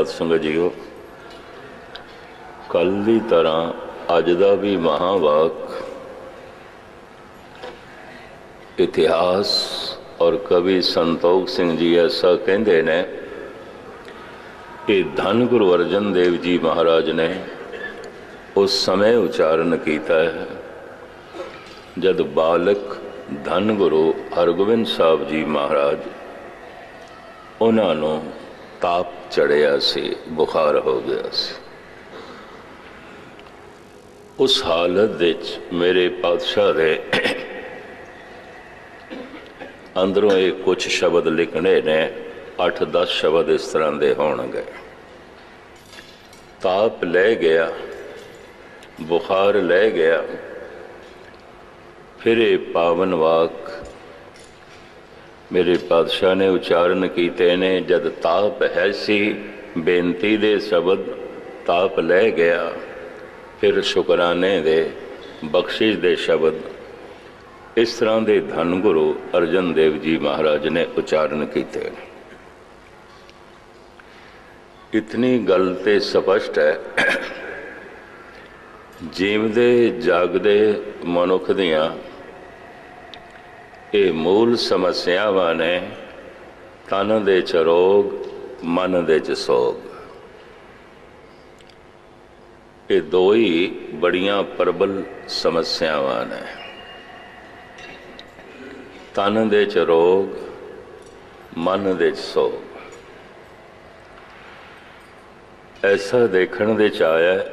ਸਾਧ ਸੰਗਤ ਜੀਓ ਕੱਲ ਦੀ ਤਰ੍ਹਾਂ ਅੱਜ ਦਾ ਵੀ ਮਹਾਵਾਕ। ਇਤਿਹਾਸ ਔਰ ਕਵੀ ਸੰਤੋਖ ਸਿੰਘ ਜੀ ਐਸਾ ਕਹਿੰਦੇ ਨੇ ਕਿ ਧੰਨ ਗੁਰੂ ਅਰਜਨ ਦੇਵ ਜੀ ਮਹਾਰਾਜ ਨੇ ਉਸ ਸਮੇਂ ਉਚਾਰਨ ਕੀਤਾ ਹੈ, ਜਦ ਬਾਲਕ ਧੰਨ ਗੁਰੂ ਹਰਗੋਬਿੰਦ ਸਾਹਿਬ ਜੀ ਮਹਾਰਾਜ ਉਹਨਾਂ ਨੂੰ ਤਾਪ ਚੜਿਆ ਸੀ, ਬੁਖਾਰ ਹੋ ਗਿਆ ਸੀ। ਉਸ ਹਾਲਤ ਵਿੱਚ ਮੇਰੇ ਪਾਤਸ਼ਾਹ ਦੇ ਅੰਦਰੋਂ ਇਹ ਕੁਝ ਸ਼ਬਦ ਲਿਖਣੇ ਨੇ 8-10 ਸ਼ਬਦ ਇਸ ਤਰ੍ਹਾਂ ਦੇ ਹੋਣਗੇ। ਤਾਪ ਲੈ ਗਿਆ, ਬੁਖਾਰ ਲੈ ਗਿਆ, ਫਿਰ ਇਹ ਪਾਵਨ ਵਾਕ ਮੇਰੇ ਪਾਤਸ਼ਾਹ ਨੇ ਉਚਾਰਨ ਕੀਤੇ ਨੇ, ਜਦ ਤਾਪ ਹੈ ਸੀ, ਬੇਨਤੀ ਦੇ ਸ਼ਬਦ ਤਾਪ ਲੈ ਗਿਆ। ਫਿਰ ਸ਼ੁਕਰਾਨੇ ਦੇ ਬਖਸ਼ਿਸ਼ ਦੇ ਸ਼ਬਦ। ਇਸ ਤਰ੍ਹਾਂ ਦੇ ਧੰਨ ਗੁਰੂ ਅਰਜਨ ਦੇਵ ਜੀ ਮਹਾਰਾਜ ਨੇ ਉਚਾਰਨ ਕੀਤੇ ਨੇ। ਇਤਨੀ ਗੱਲ ਤੇ ਸਪਸ਼ਟ ਹੈ, ਜੀਵਦੇ ਜਾਗਦੇ ਮਨੁੱਖ ਦੀਆਂ ਇਹ ਮੂਲ ਸਮੱਸਿਆਵਾਂ ਨੇ ਤਨ ਦੇ ਚ ਰੋਗ, ਮਨ ਦੇ ਚ ਸੋਗ। ਇਹ ਦੋ ਹੀ ਬੜੀਆਂ ਪ੍ਰਬਲ ਸਮੱਸਿਆਵਾਂ ਨੇ। ਤਨ ਦੇ ਚ ਰੋਗ, ਮਨ ਦੇ ਚ ਸੋਗ। ਐਸਾ ਦੇਖਣ ਦੇ ਚ ਆਇਆ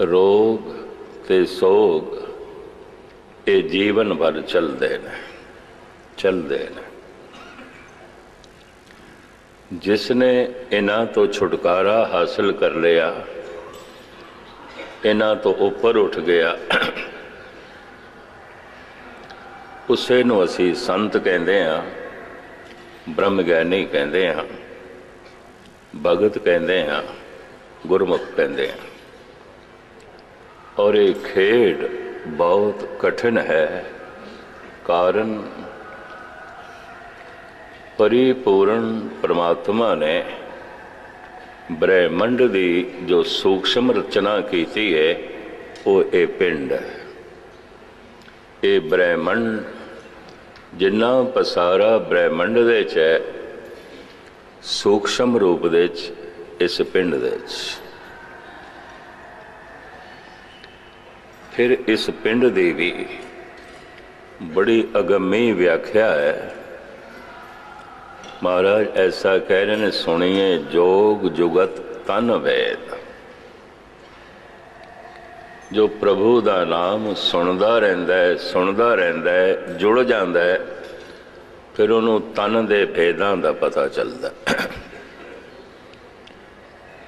ਰੋਗ ਤੇ ਸੋਗ ਇਹ ਜੀਵਨ ਭਰ ਚੱਲਦੇ ਨੇ ਚੱਲਦੇ ਨੇ। ਜਿਸ ਨੇ ਇਹਨਾਂ ਤੋਂ ਛੁਟਕਾਰਾ ਹਾਸਲ ਕਰ ਲਿਆ, ਇਹਨਾਂ ਤੋਂ ਉੱਪਰ ਉੱਠ ਗਿਆ, ਉਸੇ ਨੂੰ ਅਸੀਂ ਸੰਤ ਕਹਿੰਦੇ ਆ ਬ੍ਰਹਮ ਗਿਆਨੀ ਕਹਿੰਦੇ ਆ ਭਗਤ ਕਹਿੰਦੇ ਆ ਗੁਰਮੁਖ ਕਹਿੰਦੇ ਆ ਔਰ ਇਹ ਖੇਡ ਬਹੁਤ ਕਠਿਨ ਹੈ। ਕਾਰਨ ਪਰਿਪੂਰਨ ਪਰਮਾਤਮਾ ਨੇ ਬ੍ਰਹਿਮੰਡ ਦੀ ਜੋ ਸੂਖਸ਼ਮ ਰਚਨਾ ਕੀਤੀ ਹੈ, ਉਹ ਇਹ ਪਿੰਡ ਹੈ। ਇਹ ਬ੍ਰਹਿਮੰਡ ਜਿੰਨਾ ਪਸਾਰਾ ਬ੍ਰਹਿਮੰਡ ਦੇ ਚ ਹੈ, ਸੂਖਸ਼ਮ ਰੂਪ ਦੇ ਚ ਇਸ ਪਿੰਡ ਦੇ ਚ। ਫਿਰ ਇਸ ਪਿੰਡ ਦੀ ਵੀ ਬੜੀ ਅਗੰਮੀ ਵਿਆਖਿਆ ਹੈ। ਮਹਾਰਾਜ ਐਸਾ ਕਹਿ ਰਹੇ ਨੇ, ਸੁਣੀਏ, ਜੋਗ ਜੁਗਤ ਤਨ ਵੇਦ। ਜੋ ਪ੍ਰਭੂ ਦਾ ਨਾਮ ਸੁਣਦਾ ਰਹਿੰਦਾ ਹੈ, ਸੁਣਦਾ ਰਹਿੰਦਾ ਹੈ, ਜੁੜ ਜਾਂਦਾ ਹੈ, ਫਿਰ ਉਹਨੂੰ ਤਨ ਦੇ ਭੇਦਾਂ ਦਾ ਪਤਾ ਚੱਲਦਾ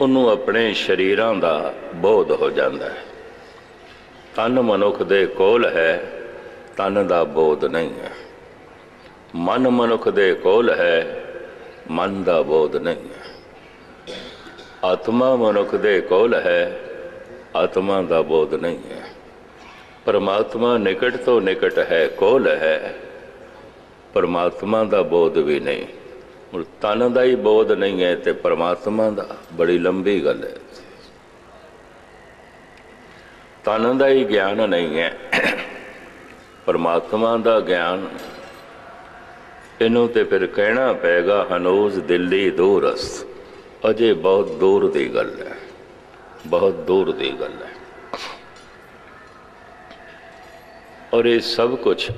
ਉਹਨੂੰ ਆਪਣੇ ਸ਼ਰੀਰਾਂ ਦਾ ਬੋਧ ਹੋ ਜਾਂਦਾ ਹੈ। ਤਨ ਮਨੁੱਖ ਦੇ ਕੋਲ ਹੈ, ਤਨ ਦਾ ਬੋਧ ਨਹੀਂ ਹੈ। ਮਨ ਮਨੁੱਖ ਦੇ ਕੋਲ ਹੈ, ਮਨ ਦਾ ਬੋਧ ਨਹੀਂ ਹੈ। ਆਤਮਾ ਮਨੁੱਖ ਦੇ ਕੋਲ ਹੈ, ਆਤਮਾ ਦਾ ਬੋਧ ਨਹੀਂ ਹੈ। ਪਰਮਾਤਮਾ ਨਿਕਟ ਤੋਂ ਨਿਕਟ ਹੈ, ਕੋਲ ਹੈ। ਪਰਮਾਤਮਾ ਦਾ ਬੋਧ ਵੀ ਨਹੀਂ। ਹੁਣ ਤਨ ਦਾ ਹੀ ਬੋਧ ਨਹੀਂ ਹੈ ਤੇ ਪਰਮਾਤਮਾ ਦਾ, ਬੜੀ ਲੰਬੀ ਗੱਲ ਹੈ। ਤਨ ਦਾ ਹੀ ਗਿਆਨ ਨਹੀਂ ਹੈ। ਪਰਮਾਤਮਾ ਦਾ ਗਿਆਨ ਇਹਨੂੰ ਤੇ ਫਿਰ ਕਹਿਣਾ ਪਏਗਾ, ਹਨੋਜ਼ ਦਿੱਲੀ ਦੂਰਸ ਅਜੇ ਬਹੁਤ ਦੂਰ ਦੀ ਗੱਲ ਹੈ। ਬਹੁਤ ਦੂਰ ਦੀ ਗੱਲ ਹੈ। ਔਰ ਇਹ ਸਭ ਕੁਝ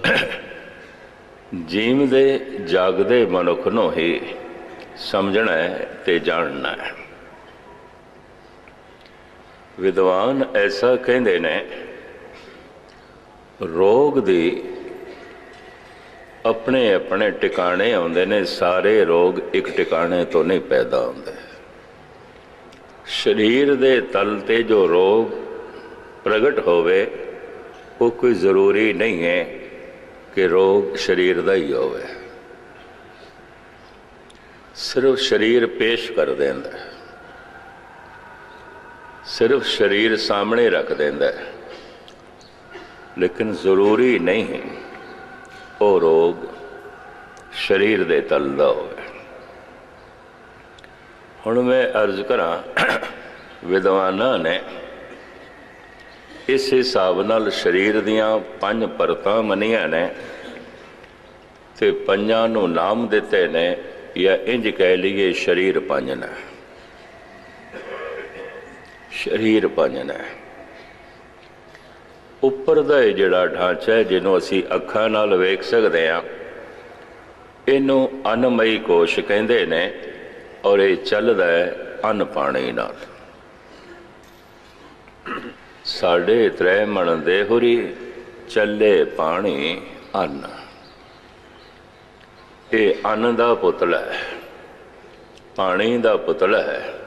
ਜੀਵਦੇ, ਜਾਗਦੇ ਮਨੁੱਖ ਨੂੰ ਹੀ ਸਮਝਣਾ ਹੈ ਤੇ ਜਾਣਨਾ ਹੈ। ਵਿਦਵਾਨ ਐਸਾ ਕਹਿੰਦੇ ਨੇ, ਰੋਗ ਦੀ ਆਪਣੇ ਆਪਣੇ ਟਿਕਾਣੇ ਆਉਂਦੇ ਨੇ, ਸਾਰੇ ਰੋਗ ਇੱਕ ਟਿਕਾਣੇ ਤੋਂ ਨਹੀਂ ਪੈਦਾ ਹੁੰਦੇ। ਸਰੀਰ ਦੇ ਤਲ ਤੇ ਜੋ ਰੋਗ ਪ੍ਰਗਟ ਹੋਵੇ, ਉਹ ਕੋਈ ਜ਼ਰੂਰੀ ਨਹੀਂ ਹੈ ਕਿ ਰੋਗ ਸਰੀਰ ਦਾ ਹੀ ਹੋਵੇ। ਸਿਰਫ ਸਰੀਰ ਪੇਸ਼ ਕਰ ਦਿੰਦਾ ਹੈ। ਸਿਰਫ ਸਰੀਰ ਸਾਹਮਣੇ ਰੱਖ ਦਿੰਦਾ ਲੇਕਿਨ ਜ਼ਰੂਰੀ ਨਹੀਂ ਹੈ ਉਹ ਰੋਗ ਸਰੀਰ ਦੇ ਤਲ ਦਾ ਹੋਵੇ। ਹੁਣ ਮੈਂ ਅਰਜ਼ ਕਰਾਂ, ਵਿਦਵਾਨਾਂ ਨੇ ਇਸ ਹਿਸਾਬ ਨਾਲ ਸਰੀਰ ਦੀਆਂ ਪੰਜ ਪਰਤਾਂ ਮੰਨੀਆਂ ਨੇ ਤੇ ਪੰਜਾਂ ਨੂੰ ਨਾਮ ਦਿੱਤੇ ਨੇ ਜਾਂ ਇੰਜ ਕਹਿ ਲਈਏ ਸਰੀਰ ਪੰਜ ਨੇ। ਸਰੀਰ ਪੰਜ ਨੇ ਉੱਪਰ ਦਾ ਇਹ ਜਿਹੜਾ ਢਾਂਚਾ ਹੈ, ਜਿਹਨੂੰ ਅਸੀਂ ਅੱਖਾਂ ਨਾਲ ਵੇਖ ਸਕਦੇ ਹਾਂ, ਇਹਨੂੰ ਅਨਮਈ ਕੋਸ਼ ਕਹਿੰਦੇ ਨੇ ਔਰ ਇਹ ਚੱਲਦਾ ਹੈ ਅਨ ਪਾਣੀ ਨਾਲ। ਸਾਡੇ ਤ੍ਰੈ ਮਣ ਦੇ ਹੁਰੀ ਚੱਲੇ ਪਾਣੀ ਅੰਨ। ਇਹ ਅੰਨ ਦਾ ਪੁਤਲਾ ਹੈ, ਪਾਣੀ ਦਾ ਪੁਤਲਾ ਹੈ।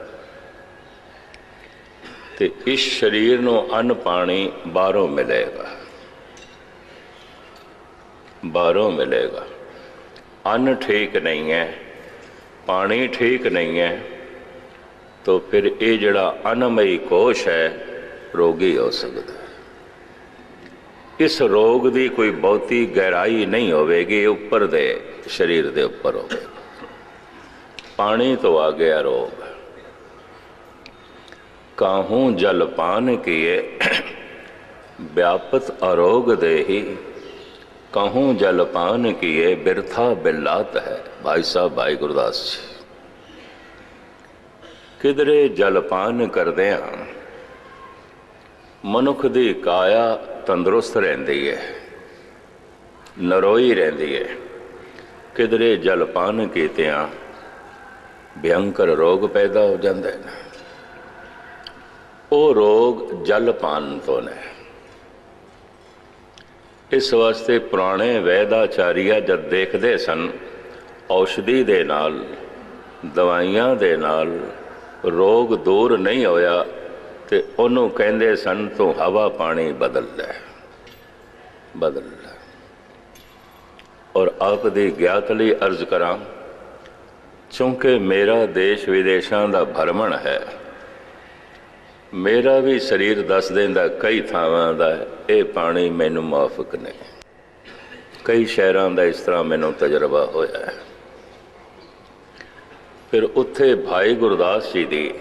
ਤੇ ਇਸ ਸਰੀਰ ਨੂੰ ਅੰਨ ਪਾਣੀ ਬਾਹਰੋਂ ਮਿਲੇਗਾ। ਬਾਹਰੋਂ ਮਿਲੇਗਾ। ਅੰਨ ਠੀਕ ਨਹੀਂ ਹੈ, ਪਾਣੀ ਠੀਕ ਨਹੀਂ ਹੈ, ਤਾਂ ਫਿਰ ਇਹ ਜਿਹੜਾ ਅਨਮਈ ਕੋਸ਼ ਹੈ, ਰੋਗੀ ਹੋ ਸਕਦਾ ਇਸ ਰੋਗ ਦੀ ਕੋਈ ਬਹੁਤੀ ਗਹਿਰਾਈ ਨਹੀਂ ਹੋਵੇਗੀ ਉੱਪਰ ਦੇ ਸਰੀਰ ਦੇ ਉੱਪਰ ਹੋਵੇਗਾ। ਪਾਣੀ ਤੋਂ ਆ ਗਿਆ ਰੋਗ। ਕਾਹੂ ਜਲ ਪਾਨ ਕੀਏ? ਵਿਆਪਤ ਅਰੋਗ ਦੇਹੀ। ਕਹੂੰ ਜਲ ਪਾਨ ਕੀਏ? ਬਿਰਥਾ ਬਿਲਾਤ ਹੈ। ਭਾਈ ਸਾਹਿਬ, ਭਾਈ ਗੁਰਦਾਸ ਜੀ। ਕਿਧਰੇ ਜਲ ਪਾਨ ਕਰਦੇ ਆ ਮਨੁੱਖ ਦੀ ਕਾਇਆ ਤੰਦਰੁਸਤ ਰਹਿੰਦੀ ਹੈ ਨਰੋਈ ਰਹਿੰਦੀ ਹੈ ਕਿਧਰੇ ਜਲ ਪਾਨ ਕੀਤਿਆਂ ਭਿਅੰਕਰ ਰੋਗ ਪੈਦਾ ਹੋ ਜਾਂਦੇ ਨੇ। ਉਹ ਰੋਗ ਜਲ ਪਾਨ ਤੋਂ ਨੇ। ਇਸ ਵਾਸਤੇ ਪੁਰਾਣੇ ਵੈਦਾਚਾਰੀਆ ਜਦ ਦੇਖਦੇ ਸਨ, ਔਸ਼ਧੀ ਦੇ ਨਾਲ, ਦਵਾਈਆਂ ਦੇ ਨਾਲ ਰੋਗ ਦੂਰ ਨਹੀਂ ਹੋਇਆ ਤੇ ਉਹਨੂੰ ਕਹਿੰਦੇ ਸਨ, ਤੂੰ ਹਵਾ ਪਾਣੀ ਬਦਲ ਲੈ ਬਦਲ ਲੈ। ਔਰ ਆਪ ਦੀ ਗਿਆਤ ਲਈ ਅਰਜ਼ ਕਰਾਂ, ਚੂੰਕਿ ਮੇਰਾ ਦੇਸ਼ ਵਿਦੇਸ਼ਾਂ ਦਾ ਭਰਮਣ ਹੈ ਮੇਰਾ ਵੀ ਸਰੀਰ ਦੱਸ ਦਿੰਦਾ, ਕਈ ਥਾਵਾਂ ਦਾ, ਇਹ ਪਾਣੀ ਮੈਨੂੰ ਮਾਫਕ ਨਹੀਂ। ਕਈ ਸ਼ਹਿਰਾਂ ਦਾ ਇਸ ਤਰ੍ਹਾਂ ਮੈਨੂੰ ਤਜਰਬਾ ਹੋਇਆ ਹੈ। ਫਿਰ ਉੱਥੇ ਭਾਈ ਗੁਰਦਾਸ ਜੀ ਦੀ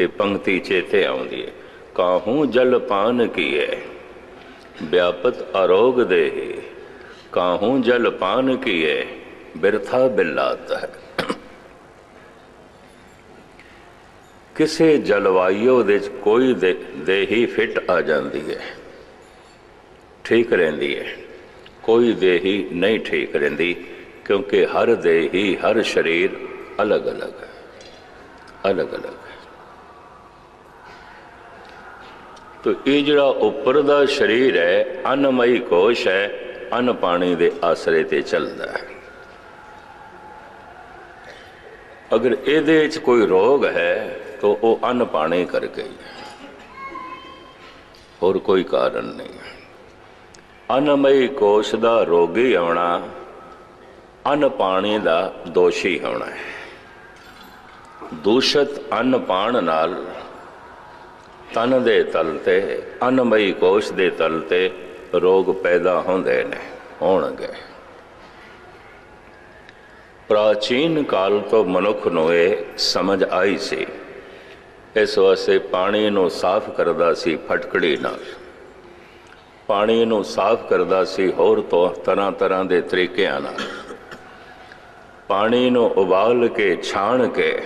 ਇਹ ਪੰਕਤੀ ਚੇਤੇ ਆਉਂਦੀ ਹੈ। ਕਾਹੂ ਜਲ ਪਾਨ ਕੀਏ ਵਿਆਪਤ ਅਰੋਗ ਦੇਹੀ। ਕਾਹੂ ਜਲ ਪਾਨ ਕੀਏ ਬਿਰਥਾ ਬਿਲਾਤ ਹੈ। ਕਿਸੇ ਜਲਵਾਯੂ ਦੇ ਵਿੱਚ ਕੋਈ ਦੇਹੀ ਫਿੱਟ ਆ ਜਾਂਦੀ ਹੈ। ਠੀਕ ਰਹਿੰਦੀ ਹੈ। ਕੋਈ ਦੇਹੀ ਨਹੀਂ ਠੀਕ ਰਹਿੰਦੀ, ਕਿਉਂਕਿ ਹਰ ਦੇਹੀ, ਹਰ ਸਰੀਰ ਅਲੱਗ ਅਲੱਗ ਹੈ। ਅਲੱਗ ਅਲੱਗ ਹੈ। ਤੋ ਇਹ ਜਿਹੜਾ ਉੱਪਰ ਦਾ ਸਰੀਰ ਹੈ, ਅਨਮਈ ਕੋਸ਼ ਹੈ, ਅਨ ਪਾਣੀ ਦੇ ਆਸਰੇ ਤੇ ਚੱਲਦਾ ਹੈ। ਅਗਰ ਇਹਦੇ ਵਿੱਚ ਕੋਈ ਰੋਗ ਹੈ ਤਾਂ ਉਹ ਅਨ ਪਾਣੀ ਕਰਕੇ ਹੀ। ਹੋਰ ਕੋਈ ਕਾਰਨ ਨਹੀਂ। ਅਨਮਈ ਕੋਸ਼ ਦਾ ਰੋਗੀ ਆਉਣਾ, ਅਨ ਪਾਣੀ ਦਾ ਦੋਸ਼ੀ ਹੋਣਾ ਹੈ। ਦੂਸ਼ਿਤ ਅਨ ਪਾਣ ਨਾਲ ਤਨ ਦੇ ਤਲ ਤੇ, ਅਨਮਈ ਕੋਸ਼ ਦੇ ਤਲ ਤੇ ਰੋਗ ਪੈਦਾ ਹੁੰਦੇ ਨੇ, ਹੋਣਗੇ। ਪ੍ਰਾਚੀਨ ਕਾਲ ਤੋਂ ਮਨੁੱਖ ਨੂੰ ਇਹ ਸਮਝ ਆਈ ਸੀ। ਇਸ ਵਾਸਤੇ ਪਾਣੀ ਨੂੰ ਸਾਫ਼ ਕਰਦਾ ਸੀ ਫਟਕੜੀ ਨਾਲ। ਪਾਣੀ ਨੂੰ ਸਾਫ਼ ਕਰਦਾ ਸੀ ਹੋਰ ਤੋਂ ਤਰ੍ਹਾਂ ਤਰ੍ਹਾਂ ਦੇ ਤਰੀਕਿਆਂ ਨਾਲ। ਪਾਣੀ ਨੂੰ ਉਬਾਲ ਕੇ, ਛਾਣ ਕੇ,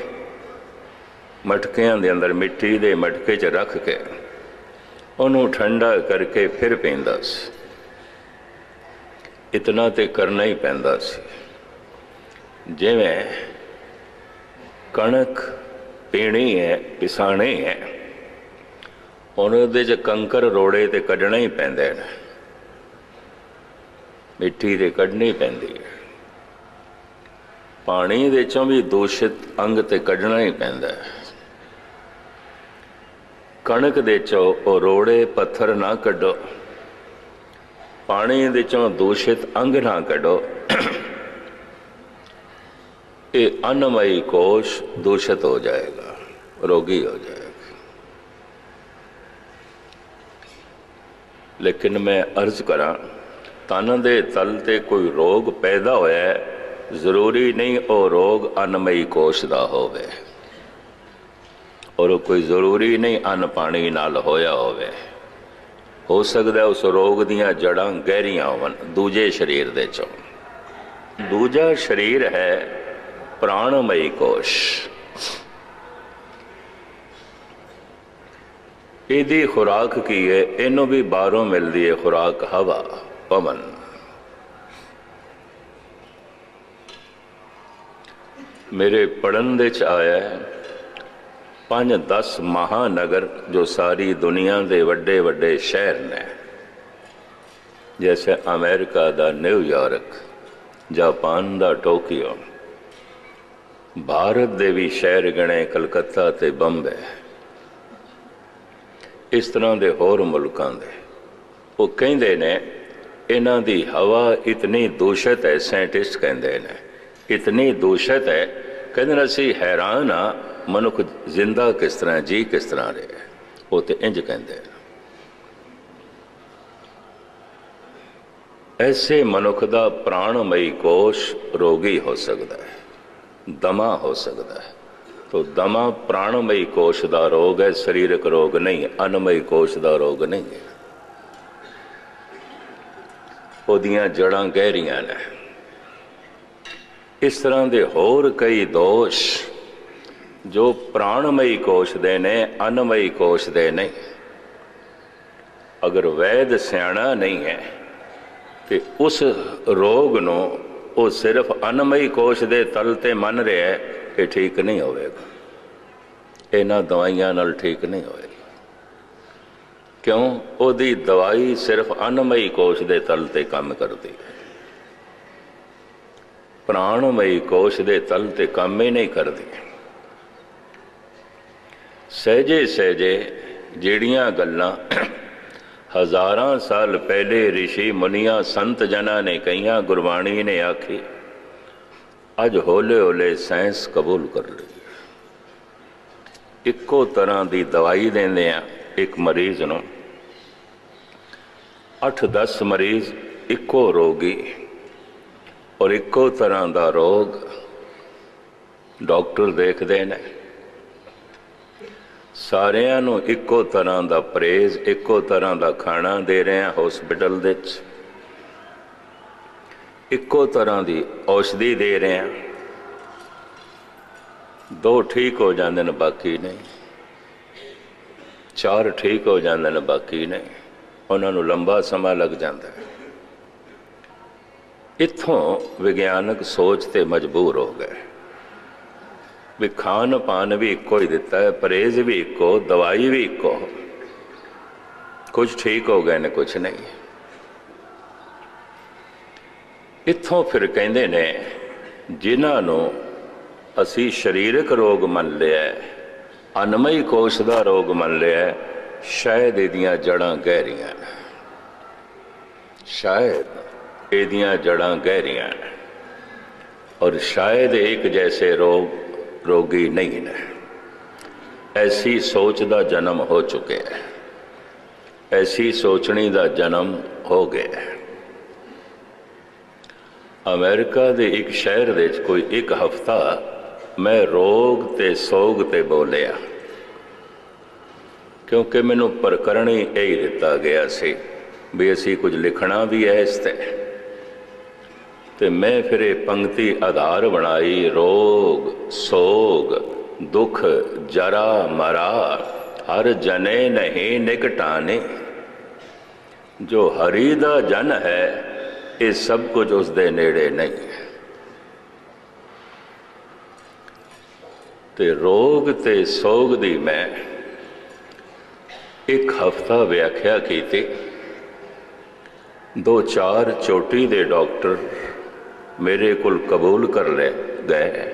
ਮਟਕਿਆਂ ਦੇ ਅੰਦਰ, ਮਿੱਟੀ ਦੇ ਮਟਕੇ 'ਚ ਰੱਖ ਕੇ, ਉਹਨੂੰ ਠੰਡਾ ਕਰਕੇ ਫਿਰ ਪੀਂਦਾ ਸੀ। ਇਤਨਾ ਤੇ ਕਰਨਾ ਹੀ ਪੈਂਦਾ ਸੀ। ਜਿਵੇਂ ਕਣਕ ਪੀਣੀ ਹੈ, ਪਿਸਾਣੀ ਹੈ। ਉਹਦੇ ਚ ਕੰਕਰ ਰੋੜੇ ਤੇ ਕੱਢਣਾ ਹੀ ਪੈਂਦਾ ਨੇ ਮਿੱਟੀ ਤੇ ਕੱਢਣੀ ਪੈਂਦੀ ਹੈ। ਪਾਣੀ ਦੇ ਚੋਂ ਵੀ ਦੂਸ਼ਿਤ ਅੰਗ ਤੇ ਕੱਢਣਾ ਹੀ ਪੈਂਦਾ ਹੈ। ਕਣਕ ਦੇ ਚੋਂ ਉਹ ਰੋੜੇ, ਪੱਥਰ ਨਾ ਕੱਢੋ। ਪਾਣੀ ਦੇ ਚੋਂ ਦੂਸ਼ਿਤ ਅੰਗ ਨਾ ਕੱਢੋ। ਇਹ ਅਨਮਈ ਕੋਸ਼ ਦੂਸ਼ਿਤ ਹੋ ਜਾਏਗਾ, ਰੋਗੀ ਹੋ ਜਾਏਗਾ। ਲੇਕਿਨ ਮੈਂ ਅਰਜ਼ ਕਰਾਂ, ਤਨ ਦੇ ਤਲ ਤੇ ਕੋਈ ਰੋਗ ਪੈਦਾ ਹੋਇਆ ਜ਼ਰੂਰੀ ਨਹੀਂ ਉਹ ਰੋਗ ਅਨਮਈ ਕੋਸ਼ ਦਾ ਹੋਵੇ। ਔਰ ਕੋਈ ਜ਼ਰੂਰੀ ਨਹੀਂ ਅੰਨ ਪਾਣੀ ਨਾਲ ਹੋਇਆ ਹੋਵੇ। ਹੋ ਸਕਦਾ ਉਸ ਰੋਗ ਦੀਆਂ ਜੜਾਂ ਗਹਿਰੀਆਂ ਹੋਣ, ਦੂਜੇ ਸਰੀਰ ਦੇ ਚੋਂ। ਦੂਜਾ ਸਰੀਰ ਹੈ ਪ੍ਰਾਣਮਈ ਕੋਸ਼। ਇਹਦੀ ਖੁਰਾਕ ਕੀ ਹੈ? ਇਹਨੂੰ ਵੀ ਬਾਹਰੋਂ ਮਿਲਦੀ ਹੈ ਖੁਰਾਕ ਹਵਾ, ਪਵਨ। ਮੇਰੇ ਪੜਨ ਦੇ ਚ ਆਇਆ ਪੰਜ 10 ਮਹਾਨਗਰ ਜੋ ਸਾਰੀ ਦੁਨੀਆ ਦੇ ਵੱਡੇ ਵੱਡੇ ਸ਼ਹਿਰ ਨੇ। ਜੈਸੇ ਅਮਰੀਕਾ ਦਾ ਨਿਊਯਾਰਕ ਜਾਪਾਨ ਦਾ ਟੋਕੀਓ। ਭਾਰਤ ਦੇ ਵੀ ਸ਼ਹਿਰ ਗਣੇ ਕਲਕੱਤਾ ਤੇ ਬੰਬੇ ਇਸ ਤਰ੍ਹਾਂ ਦੇ ਹੋਰ ਮੁਲਕਾਂ ਦੇ। ਉਹ ਕਹਿੰਦੇ ਨੇ, ਇਹਨਾਂ ਦੀ ਹਵਾ ਇਤਨੀ ਦੂਸ਼ਿਤ ਹੈ ਸਾਇੰਟਿਸਟ ਕਹਿੰਦੇ ਨੇ। ਇਤਨੀ ਦੂਸ਼ਿਤ ਹੈ, ਕਹਿੰਦੇ ਨੇ, ਅਸੀਂ ਹੈਰਾਨ ਆ ਮਨੁੱਖ ਜ਼ਿੰਦਾ ਕਿਸ ਤਰ੍ਹਾਂ ਜੀ ਕਿਸ ਤਰ੍ਹਾਂ ਰਹੇ ਉਹ ਤੇ ਇੰਜ ਕਹਿੰਦੇ ਐਸੇ ਮਨੁੱਖ ਦਾ ਪ੍ਰਾਣਮਈ ਕੋਸ਼ ਰੋਗੀ ਹੋ ਸਕਦਾ ਹੈ। ਦਮਾ ਹੋ ਸਕਦਾ ਹੈ। ਤੋ ਦਮਾ ਪ੍ਰਾਣਮਈ ਕੋਸ਼ ਦਾ ਰੋਗ ਹੈ, ਸਰੀਰਕ ਰੋਗ ਨਹੀਂ, ਅਨਮਈ ਕੋਸ਼ ਦਾ ਰੋਗ ਨਹੀਂ ਹੈ। ਉਹਦੀਆਂ ਜੜਾਂ ਗਹਿਰੀਆਂ ਨੇ। ਇਸ ਤਰ੍ਹਾਂ ਦੇ ਹੋਰ ਕਈ ਦੋਸ਼ ਜੋ ਪ੍ਰਾਣਮਈ ਕੋਸ਼ ਦੇ ਨੇ, ਅਨਮਈ ਕੋਸ਼ ਦੇ ਨਹੀਂ। ਅਗਰ ਵੈਦ ਸਿਆਣਾ ਨਹੀਂ ਹੈ, ਤੇ ਉਸ ਰੋਗ ਨੂੰ ਉਹ ਸਿਰਫ ਅਨਮਈ ਕੋਸ਼ ਦੇ ਤਲ ਤੇ ਮੰਨ ਰਿਹਾ ਹੈ ਕਿ ਠੀਕ ਨਹੀਂ ਹੋਵੇਗਾ। ਇਹਨਾਂ ਦਵਾਈਆਂ ਨਾਲ ਠੀਕ ਨਹੀਂ ਹੋਏਗਾ। ਕਿਉਂ? ਉਹਦੀ ਦਵਾਈ ਸਿਰਫ ਅਨਮਈ ਕੋਸ਼ ਦੇ ਤਲ ਤੇ ਕੰਮ ਕਰਦੀ ਹੈ। ਪ੍ਰਾਣਮਈ ਕੋਸ਼ ਦੇ ਤਲ ਤੇ ਕੰਮ ਹੀ ਨਹੀਂ ਕਰਦੀ। ਸਹਜੇ ਸਹਜੇ ਜਿਹੜੀਆਂ ਗੱਲਾਂ ਹਜ਼ਾਰਾਂ ਸਾਲ ਪਹਿਲੇ ઋષਿ ਮੁਨੀਆਂ ਸੰਤ ਜਨਾਂ ਨੇ ਕਈਆਂ ਗੁਰਬਾਣੀ ਨੇ ਆਖੀ, ਅੱਜ ਹੌਲੇ ਹੌਲੇ ਸਾਇੰਸ ਕਬੂਲ ਕਰ ਲਈ ਇੱਕੋ ਤਰ੍ਹਾਂ ਦੀ ਦਵਾਈ ਦਿੰਦੇ ਆ ਇੱਕ ਮਰੀਜ਼ ਨੂੰ। 8-10 ਮਰੀਜ਼ ਇੱਕੋ ਰੋਗੀ ਔਰ ਇੱਕੋ ਤਰ੍ਹਾਂ ਦਾ ਰੋਗ ਡਾਕਟਰ ਦੇਖਦੇ ਨੇ। ਸਾਰਿਆਂ ਨੂੰ ਇੱਕੋ ਤਰ੍ਹਾਂ ਦਾ ਪ੍ਰੇਜ਼, ਇੱਕੋ ਤਰ੍ਹਾਂ ਦਾ ਖਾਣਾ ਦੇ ਰਹੇ ਆ ਹਸਪੀਟਲ ਦੇ ਵਿੱਚ। ਇੱਕੋ ਤਰ੍ਹਾਂ ਦੀ ਔਸ਼ਧੀ ਦੇ ਰਹੇ ਆ ਦੋ ਠੀਕ ਹੋ ਜਾਂਦੇ ਨੇ, ਬਾਕੀ ਨਹੀਂ। ਚਾਰ ਠੀਕ ਹੋ ਜਾਂਦੇ ਨੇ, ਬਾਕੀ ਨਹੀਂ। ਉਹਨਾਂ ਨੂੰ ਲੰਬਾ ਸਮਾਂ ਲੱਗ ਜਾਂਦਾ ਹੈ। ਇੱਥੋਂ ਵਿਗਿਆਨਕ ਸੋਚ ਤੇ ਮਜਬੂਰ ਹੋ ਗਏ। ਵੀ ਖਾਣ ਪਾਨ ਵੀ ਇੱਕੋ ਹੀ ਦਿੱਤਾ ਹੈ, ਪਰਹੇਜ਼ ਵੀ ਇੱਕੋ, ਦਵਾਈ ਵੀ ਇੱਕੋ। ਕੁਝ ਠੀਕ ਹੋ ਗਏ ਨੇ ਕੁਝ ਨਹੀਂ। ਇੱਥੋਂ ਫਿਰ ਕਹਿੰਦੇ ਨੇ, ਜਿਨ੍ਹਾਂ ਨੂੰ ਅਸੀਂ ਸਰੀਰਕ ਰੋਗ ਮੰਨ ਲਿਆ ਅਨਮਈ ਕੋਸ਼ ਦਾ ਰੋਗ ਮੰਨ ਲਿਆ ਸ਼ਾਇਦ ਇਹਦੀਆਂ ਜੜਾਂ ਗਹਿਰੀਆਂ ਨੇ। ਸ਼ਾਇਦ ਇਹਦੀਆਂ ਜੜਾਂ ਗਹਿਰੀਆਂ ਨੇ। ਔਰ ਸ਼ਾਇਦ ਇੱਕ ਜੈਸੇ ਰੋਗ ਰੋਗੀ ਨਹੀਂ ਨੇ। ਐਸੀ ਸੋਚ ਦਾ ਜਨਮ ਹੋ ਚੁੱਕਿਆ ਹੈ। ਐਸੀ ਸੋਚਣੀ ਦਾ ਜਨਮ ਹੋ ਗਿਆ ਹੈ। ਅਮਰੀਕਾ ਦੇ ਇੱਕ ਸ਼ਹਿਰ ਵਿੱਚ ਕੋਈ ਇੱਕ ਹਫਤਾ ਮੈਂ ਰੋਗ ਤੇ ਸੋਗ ਤੇ ਬੋਲਿਆ। ਕਿਉਂਕਿ ਮੈਨੂੰ ਪ੍ਰਕਰਣ ਹੀ ਇਹ ਦਿੱਤਾ ਗਿਆ ਸੀ ਵੀ ਅਸੀਂ ਕੁਝ ਲਿਖਣਾ ਵੀ ਹੈ ਇਸ ਤੇ। ਤੇ ਮੈਂ ਫਿਰ ਇਹ ਪੰਕਤੀ ਆਧਾਰ ਬਣਾਈ, ਰੋਗ, ਸੋਗ, ਦੁਖ, ਜਰਾ, ਮਰਾ, ਹਰ ਜਨੇ ਨਹੀਂ ਨਿਕਟਾਨੇ। ਜੋ ਹਰੀ ਦਾ ਜਨ ਹੈ, ਇਹ ਸਭ ਕੁਝ ਉਸ ਦੇ ਨੇੜੇ ਨਹੀਂ ਹੈ। ਤੇ ਰੋਗ ਤੇ ਸੋਗ ਦੀ ਮੈਂ ਇੱਕ ਹਫਤਾ ਵਿਆਖਿਆ ਕੀਤੀ। ਦੋ ਚਾਰ ਚੋਟੀ ਦੇ ਡਾਕਟਰ ਮੇਰੇ ਕੋਲ ਕਬੂਲ ਕਰ ਲੈ, ਗਏ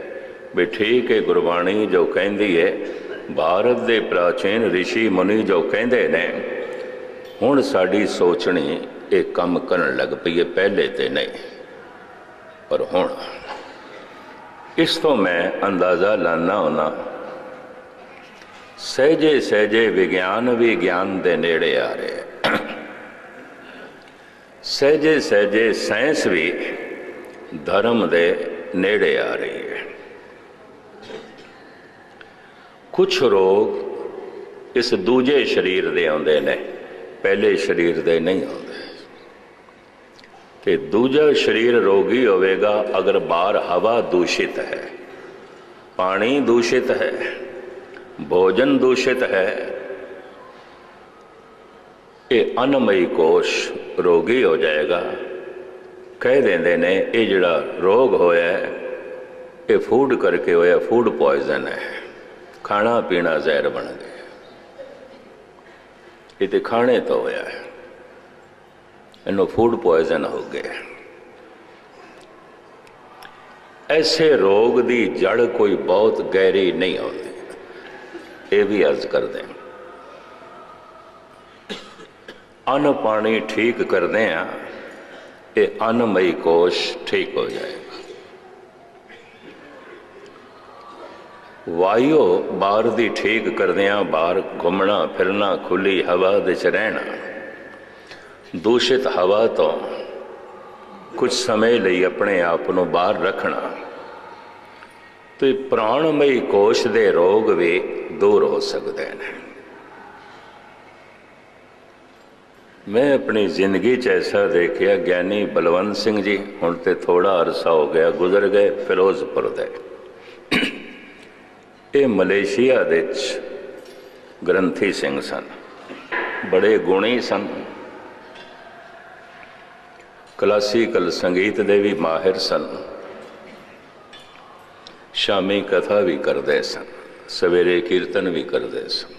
ਵੀ ਠੀਕ ਹੈ ਗੁਰਬਾਣੀ ਜੋ ਕਹਿੰਦੀ ਹੈ ਭਾਰਤ ਦੇ ਪ੍ਰਾਚੀਨ ઋષਿ ਮੁਨੀ ਜੋ ਕਹਿੰਦੇ ਨੇ, ਹੁਣ ਸਾਡੀ ਸੋਚਣੀ ਇਹ ਕੰਮ ਕਰਨ ਲੱਗ ਪਈ ਹੈ ਪਹਿਲੇ ਤੇ ਨਹੀਂ। ਪਰ ਹੁਣ, ਇਸ ਤੋਂ ਮੈਂ ਅੰਦਾਜ਼ਾ ਲਾਣਾ ਹੁਣਾ ਸਹਿਜੇ ਸਹਿਜੇ ਵਿਗਿਆਨ ਵੀ ਗਿਆਨ ਦੇ ਨੇੜੇ ਆ ਰਿਹਾ ਸਹਿਜੇ ਸਹਿਜੇ ਸਾਇੰਸ ਵੀ ਧਰਮ ਦੇ ਨੇੜੇ ਆ ਰਹੀ ਹੈ। ਕੁਝ ਰੋਗ ਇਸ ਦੂਜੇ ਸਰੀਰ ਦੇ ਆਉਂਦੇ ਨੇ, ਪਹਿਲੇ ਸਰੀਰ ਦੇ ਨਹੀਂ ਆਉਂਦੇ। ਤੇ ਦੂਜਾ ਸਰੀਰ ਰੋਗੀ ਹੋਵੇਗਾ ਅਗਰ ਬਾਹਰ ਹਵਾ ਦੂਸ਼ਿਤ ਹੈ, ਪਾਣੀ ਦੂਸ਼ਿਤ ਹੈ, ਭੋਜਨ ਦੂਸ਼ਿਤ ਹੈ, ਇਹ ਅਨਮਈ ਕੋਸ਼ ਰੋਗੀ ਹੋ ਜਾਏਗਾ। ਕਹਿ ਦਿੰਦੇ ਨੇ, ਇਹ ਜਿਹੜਾ ਰੋਗ ਹੋਇਆ ਇਹ ਫੂਡ ਕਰਕੇ ਹੋਇਆ ਫੂਡ ਪੋਇਜ਼ਨ ਹੈ। ਖਾਣਾ ਪੀਣਾ ਜ਼ਹਿਰ ਬਣ ਗਿਆ। ਇਹ ਤੇ ਖਾਣੇ ਤੋਂ ਹੋਇਆ ਹੈ। ਇਹਨੂੰ ਫੂਡ ਪੋਇਜ਼ਨ ਹੋ ਗਿਆ। ਐਸੇ ਰੋਗ ਦੀ ਜੜ ਕੋਈ ਬਹੁਤ ਗਹਿਰੀ ਨਹੀਂ ਹੁੰਦੀ। ਇਹ ਵੀ ਅਰਜ਼ ਕਰਦੇ ਹਾਂ। ਅਨ ਪਾਣੀ ਠੀਕ ਕਰਦੇ ਆ ਇਹ ਅਨਮਈ ਕੋਸ਼ ਠੀਕ ਹੋ ਜਾਏਗਾ ਵਾਯੋ ਬਾਹਰ ਦੀ ਠੀਕ ਕਰਦਿਆਂ ਬਾਹਰ ਘੁੰਮਣਾ ਫਿਰਨਾ ਖੁੱਲੀ ਹਵਾ ਦੇ ਚ ਰਹਿਣਾ। ਦੂਸ਼ਿਤ ਹਵਾ ਤੋਂ ਕੁਝ ਸਮੇਂ ਲਈ ਆਪਣੇ ਆਪ ਨੂੰ ਬਾਹਰ ਰੱਖਣਾ। ਤੇ ਪ੍ਰਾਣਮਈ ਕੋਸ਼ ਦੇ ਰੋਗ ਵੀ ਦੂਰ ਹੋ ਸਕਦੇ ਨੇ। ਮੈਂ ਆਪਣੀ ਜ਼ਿੰਦਗੀ 'ਚ ਐਸਾ ਦੇਖਿਆ, ਗਿਆਨੀ ਬਲਵੰਤ ਸਿੰਘ ਜੀ, ਹੁਣ ਤੇ ਥੋੜਾ ਅਰਸਾ ਹੋ ਗਿਆ, ਗੁਜ਼ਰ ਗਏ ਫਿਰੋਜ਼ਪੁਰ ਦੇ। ਇਹ ਮਲੇਸ਼ੀਆ ਦੇ ਵਿੱਚ ਗ੍ਰੰਥੀ ਸਿੰਘ ਸਨ। ਬੜੇ ਗੁਣੀ ਸਨ। ਕਲਾਸੀਕਲ ਸੰਗੀਤ ਦੇ ਵੀ ਮਾਹਿਰ ਸਨ। ਸ਼ਾਮੀ ਕਥਾ ਵੀ ਕਰਦੇ ਸਨ। ਸਵੇਰੇ ਕੀਰਤਨ ਵੀ ਕਰਦੇ ਸਨ।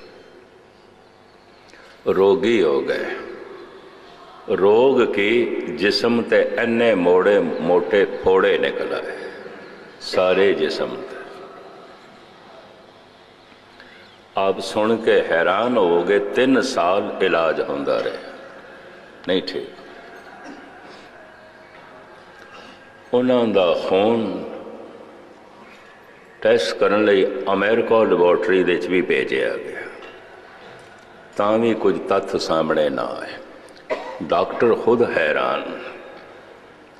ਰੋਗੀ ਹੋ ਗਏ। ਰੋਗ ਕੀ ਜਿਸਮ ਤੇ ਐਨੇ ਮੋੜੇ, ਮੋਟੇ ਫੋੜੇ ਨਿਕਲ ਆਏ। ਸਾਰੇ ਜਿਸਮ ਤੇ। ਆਪ ਸੁਣ ਕੇ ਹੈਰਾਨ ਹੋਵੋਗੇ 3 ਸਾਲ ਇਲਾਜ ਹੁੰਦਾ ਰਿਹਾ। ਨਹੀਂ ਠੀਕ। ਉਹਨਾਂ ਦਾ ਖੂਨ ਟੈਸਟ ਕਰਨ ਲਈ ਅਮਰੀਕਾ ਲੈਬੋਰਟਰੀ ਦੇ ਵਿੱਚ ਵੀ ਭੇਜਿਆ ਗਿਆ। ਤਾਂ ਵੀ ਕੁਝ ਤੱਥ ਸਾਹਮਣੇ ਨਾ ਆਏ। ਡਾਕਟਰ ਖੁਦ ਹੈਰਾਨ।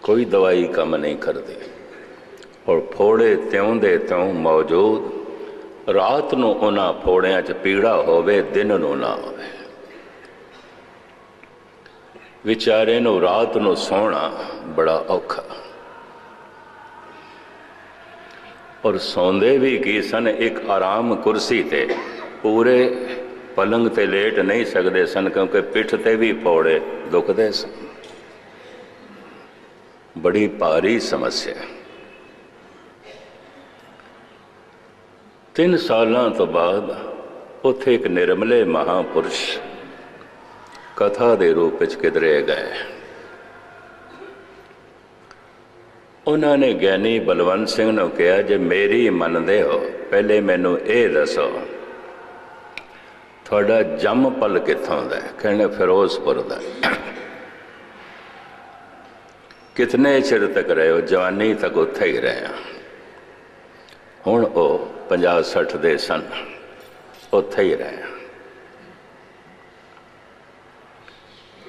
ਕੋਈ ਦਵਾਈ ਕੰਮ ਨਹੀਂ ਕਰਦੀ। ਔਰ ਫੋੜੇ ਤਿਉਂ ਦੇ ਤਿਉਂ ਮੌਜੂਦ। ਰਾਤ ਨੂੰ ਉਹਨਾਂ ਫੋੜਿਆਂ 'ਚ ਪੀੜਾ ਹੋਵੇ, ਦਿਨ ਨੂੰ ਨਾ ਹੋਵੇ। ਵਿਚਾਰੇ ਨੂੰ ਰਾਤ ਨੂੰ ਸੌਣਾ ਬੜਾ ਔਖਾ। ਔਰ ਸੌਂਦੇ ਵੀ ਕੀ ਸਨ? ਇੱਕ ਆਰਾਮ ਕੁਰਸੀ ਤੇ ਪੂਰੇ ਪਲੰਗ ਤੇ ਲੇਟ ਨਹੀਂ ਸਕਦੇ ਸਨ ਕਿਉਂਕਿ ਪਿੱਠ ਤੇ ਵੀ ਪੌੜੇ ਦੁਖਦੇ ਸਨ। ਬੜੀ ਭਾਰੀ ਸਮੱਸਿਆ। ਤਿੰਨ ਸਾਲਾਂ ਤੋਂ ਬਾਅਦ ਉੱਥੇ ਇੱਕ ਨਿਰਮਲੇ ਮਹਾਪੁਰਸ਼ ਕਥਾ ਦੇ ਰੂਪ ਵਿੱਚ ਕਿਧਰੇ ਗਏ। ਉਹਨਾਂ ਨੇ ਗਿਆਨੀ ਬਲਵੰਤ ਸਿੰਘ ਨੂੰ ਕਿਹਾ, ਜੇ ਮੇਰੀ ਮੰਨਦੇ ਹੋ, ਪਹਿਲੇ ਮੈਨੂੰ ਇਹ ਦੱਸੋ ਤੁਹਾਡਾ ਜੰਮ ਪਲ ਕਿੱਥੋਂ ਦਾ ਕਹਿੰਦੇ ਫਿਰੋਜ਼ਪੁਰ ਦਾ। ਕਿਤਨੇ ਚਿਰ ਤੱਕ ਰਹੇ ਹੋ? ਜਵਾਨੀ ਤੱਕ ਉੱਥੇ ਹੀ ਰਹੇ ਆ ਹੁਣ ਉਹ 50 60 ਦੇ ਸਨ। ਉੱਥੇ ਹੀ ਰਹੇ ਆ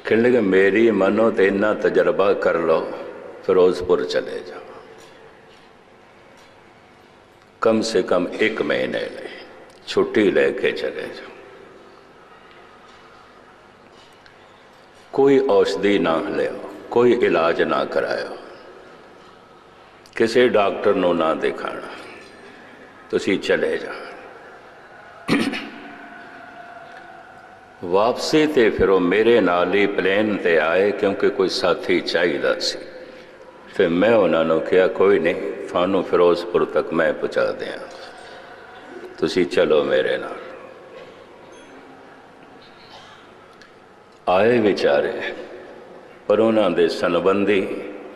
ਕਹਿੰਦੇ ਕਿ ਮੇਰੀ ਮਨੋ ਤੇ ਇੰਨਾ ਤਜਰਬਾ ਕਰ ਲਓ, ਫਿਰੋਜ਼ਪੁਰ ਚਲੇ ਜਾਓ। ਕਮ ਸੇ ਕਮ ਇੱਕ ਮਹੀਨੇ ਲਈ ਛੁੱਟੀ ਲੈ ਕੇ ਚਲੇ ਜਾਓ। ਕੋਈ ਔਸ਼ਧੀ ਨਾ ਲਿਓ ਕੋਈ ਇਲਾਜ ਨਾ ਕਰਾਇਓ। ਕਿਸੇ ਡਾਕਟਰ ਨੂੰ ਨਾ ਦਿਖਾਣਾ। ਤੁਸੀਂ ਚਲੇ ਜਾਓ। ਵਾਪਸੀ ਤੇ ਫਿਰ ਉਹ ਮੇਰੇ ਨਾਲ ਹੀ ਪਲੇਨ ਤੇ ਆਏ ਕਿਉਂਕਿ ਕੋਈ ਸਾਥੀ ਚਾਹੀਦਾ ਸੀ। ਤੇ ਮੈਂ ਉਹਨਾਂ ਨੂੰ ਕਿਹਾ, ਕੋਈ ਨਹੀਂ, ਤੁਹਾਨੂੰ ਫਿਰੋਜ਼ਪੁਰ ਤੱਕ ਮੈਂ ਪਹੁੰਚਾ ਦਿਆਂ। ਤੁਸੀਂ ਚਲੋ ਮੇਰੇ ਨਾਲ। ਆਏ ਵਿਚਾਰੇ, ਪਰ ਉਹਨਾਂ ਦੇ ਸੰਬੰਧੀ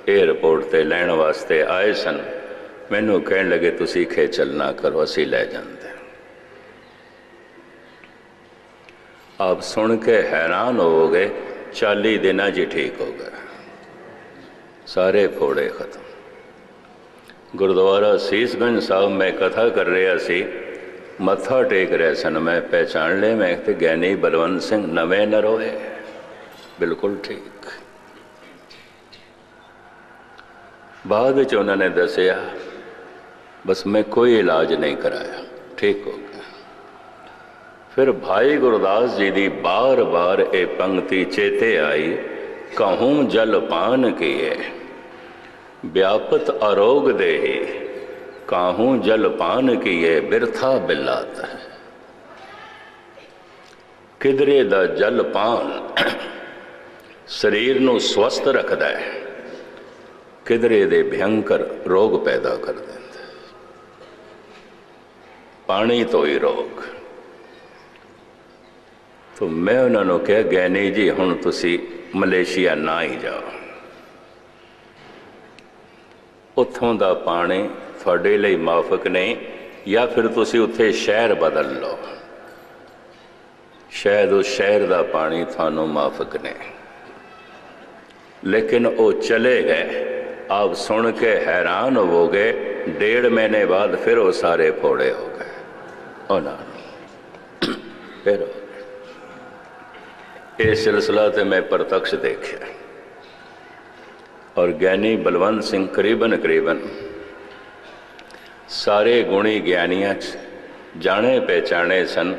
에ਅਰਪੋਰਟ ਤੇ ਲੈਣ ਵਾਸਤੇ ਆਏ ਸਨ। ਮੈਨੂੰ ਕਹਿਣ ਲੱਗੇ, ਤੁਸੀਂ ਖੇਚਲ ਨਾ ਕਰੋ, ਅਸੀਂ ਲੈ ਜਾਂਦੇ ਆਪ ਸੁਣ ਕੇ ਹੈਰਾਨ ਹੋਵੋਗੇ 40 ਦਿਨਾਂ ਜੀ ਠੀਕ ਹੋ ਗਏ। ਸਾਰੇ ਫੋੜੇ ਖਤਮ। ਗੁਰਦੁਆਰਾ ਸੀਸਗੰਜ ਸਾਹਿਬ ਮੈਂ ਕਥਾ ਕਰ ਰਿਹਾ ਸੀ। ਮੱਥਾ ਟੇਕ ਰਿਹਾ ਸਨ। ਮੈਂ ਪਹਿਚਾਣ ਲਿਆ, ਮੈਂ ਤੇ ਗਿਆਨੀ ਬਲਵੰਤ ਸਿੰਘ ਨਵੇਂ ਨਰੋਏ ਬਿਲਕੁਲ ਠੀਕ। ਬਾਅਦ ਵਿੱਚ ਉਹਨਾਂ ਨੇ ਦੱਸਿਆ, ਬਸ ਮੈਂ ਕੋਈ ਇਲਾਜ ਨਹੀਂ ਕਰਾਇਆ, ਠੀਕ ਹੋ ਗਿਆ। ਫਿਰ ਭਾਈ ਗੁਰਦਾਸ ਜੀ ਦੀ ਬਾਰ-ਬਾਰ ਇਹ ਪੰਕਤੀ ਚੇਤੇ ਆਈ, ਕਹੂੰ ਜਲ ਪਾਨ ਕੀਏ, ਵਿਆਪਤ ਅਰੋਗ ਦੇਹੀ, ਕਾਹੂ ਜਲ ਪਾਨ ਕੀਏ ਬਿਰਥਾ ਬਿਲਾਤ। ਹੈ ਕਿਦਰੇ ਦਾ ਜਲ ਪਾਨ ਸਰੀਰ ਨੂੰ ਸਵਸਥ ਰੱਖਦਾ ਹੈ। ਕਿਦਰੇ ਦੇ ਭਿਅੰਕਰ ਰੋਗ ਪੈਦਾ ਕਰ ਦਿੰਦਾ ਪਾਣੀ ਤੋਂ ਹੀ ਰੋਗ। ਤੋ ਮੈਂ ਉਹਨਾਂ ਨੂੰ ਕਿਹਾ, ਗੈਨੀ ਜੀ, ਹੁਣ ਤੁਸੀਂ ਮਲੇਸ਼ੀਆ ਨਾ ਹੀ ਜਾਓ। ਉੱਥੋਂ ਦਾ ਪਾਣੀ ਤੁਹਾਡੇ ਲਈ ਮਾਫਕ ਨਹੀਂ, ਜਾਂ ਫਿਰ ਤੁਸੀਂ ਉੱਥੇ ਸ਼ਹਿਰ ਬਦਲ ਲਓ। ਸ਼ਾਇਦ ਉਹ ਸ਼ਹਿਰ ਦਾ ਪਾਣੀ ਤੁਹਾਨੂੰ ਮਾਫਕ ਨਹੀਂ। ਲੇਕਿਨ ਉਹ ਚਲੇ ਗਏ। ਆਪ ਸੁਣ ਕੇ ਹੈਰਾਨ ਹੋਵੋਗੇ ਡੇਢ ਮਹੀਨੇ ਬਾਅਦ ਫਿਰ ਉਹ ਸਾਰੇ ਫੋੜੇ ਹੋ ਗਏ। ਉਹਨਾਂ ਨੂੰ ਫਿਰ ਹੋ ਗਏ। ਇਹ ਸਿਲਸਿਲਾ ਤੇ ਮੈਂ ਪ੍ਰਤੱਖ ਦੇਖਿਆ। ਔਰ ਗਿਆਨੀ ਬਲਵੰਤ ਸਿੰਘ ਕਰੀਬਨ ਕਰੀਬਨ ਸਾਰੇ ਗੁਣੀ ਗਿਆਨੀਆਂ ਚ ਜਾਣੇ ਪਹਿਚਾਣੇ ਸਨ।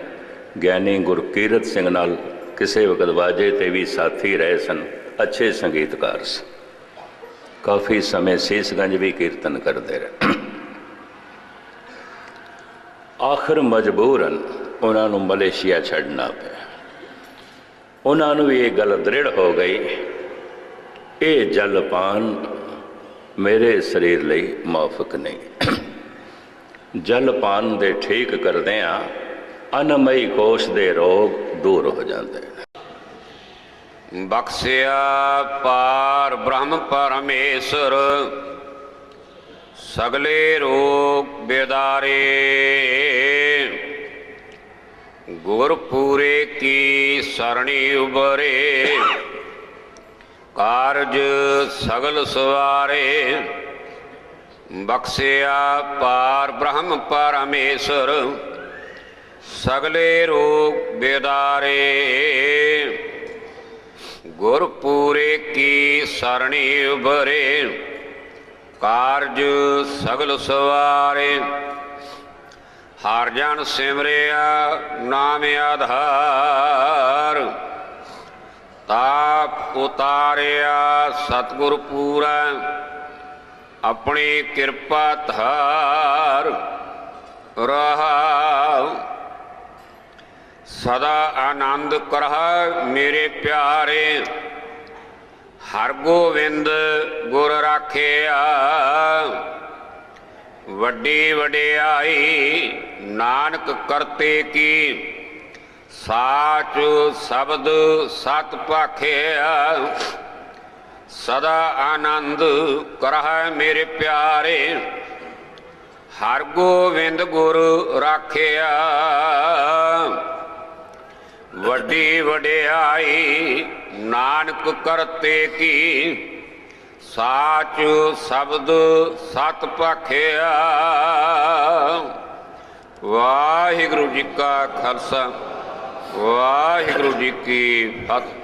ਗਿਆਨੀ ਗੁਰਕੀਰਤ ਸਿੰਘ ਨਾਲ ਕਿਸੇ ਵਕਤ ਵਾਜੇ ਤੇ ਵੀ ਸਾਥੀ ਰਹੇ ਸਨ। ਅੱਛੇ ਸੰਗੀਤਕਾਰ ਸਨ ਕਾਫੀ ਸਮੇਂ ਸੀਸਗੰਜ ਵੀ ਕੀਰਤਨ ਕਰਦੇ ਰਹੇ। ਆਖਰ ਮਜਬੂਰਨ ਉਹਨਾਂ ਨੂੰ ਮਲੇਸ਼ੀਆ ਛੱਡਣਾ ਪਿਆ। ਉਹਨਾਂ ਨੂੰ ਵੀ ਇਹ ਗੱਲ ਦ੍ਰਿੜ ਹੋ ਗਈ, ਇਹ ਜਲਪਾਨ ਮੇਰੇ ਸਰੀਰ ਲਈ ਮਾਫਕ ਨਹੀਂ। ਜਲਪਾਨ ਦੇ ਠੀਕ ਕਰਦੇ ਆ ਅਨਮਈ ਕੋਸ਼ ਦੇ ਰੋਗ ਦੂਰ ਹੋ ਜਾਂਦੇ ਨੇ। ਬਖਸ਼ਿਆ ਪਾਰ ਬ੍ਰਹਮ ਪਰਮੇਸ਼ਰ, ਸਗਲੇ ਰੋਗ ਬੇਦਾਰੇ। ਗੁਰਪੂਰੇ ਕੀ ਸਰਣੀ ਉਬਰੇ ਕਾਰਜ ਸਗਲ ਸਵਾਰੇ। ਬਖਸ਼ਿਆ ਪਾਰ ਬ੍ਰਹਮ ਪਰਮੇਸ਼ਰ, ਸਗਲੇ ਰੋਗ ਬੇਦਾਰੇ। ਗੁਰਪੂਰੇ ਕੀ ਸਰਣੀ ਉਭਰੇ, ਕਾਰਜ ਸਗਲ ਸਵਾਰੇ। ਹਰ ਜਨ ਸਿਮਰਿਆ ਨਾਮ ਆਧਾਰ, ਤਾਪ ਉਤਾਰਿਆ ਸਤਿਗੁਰ ਪੂਰਾ, ਆਪਣੀ ਕਿਰਪਾ ਧਾਰ। ਰਹਾ ਸਦਾ ਆਨੰਦ ਕਰਹ ਮੇਰੇ ਪਿਆਰੇ। ਹਰ ਗੋਵਿੰਦ ਗੁਰ ਰਾਖਿਆ। ਵੱਡੀ ਵਡਿਆਈ ਨਾਨਕ ਕਰਤੇ ਕੀ। ਸਾਚ ਸ਼ਬਦ ਸਤ ਭਾਖਿਆ ਸਦਾ ਆਨੰਦ ਕਰਹ ਮੇਰੇ ਪਿਆਰੇ। ਹਰ ਗੋਵਿੰਦ ਗੁਰ ਰਾਖਿਆ। ਵੱਡੀ ਵਡਿਆਈ, ਨਾਨਕ ਕਰਤੇ ਕੀ? ਸਾਚ ਸ਼ਬਦ ਸਤ ਭਾਖਿਆ ਵਾਹਿਗੁਰੂ ਜੀ ਕਾ ਖਾਲਸਾ, ਵਾਹਿਗੁਰੂ ਜੀ ਕੀ ਫਤਿਹ।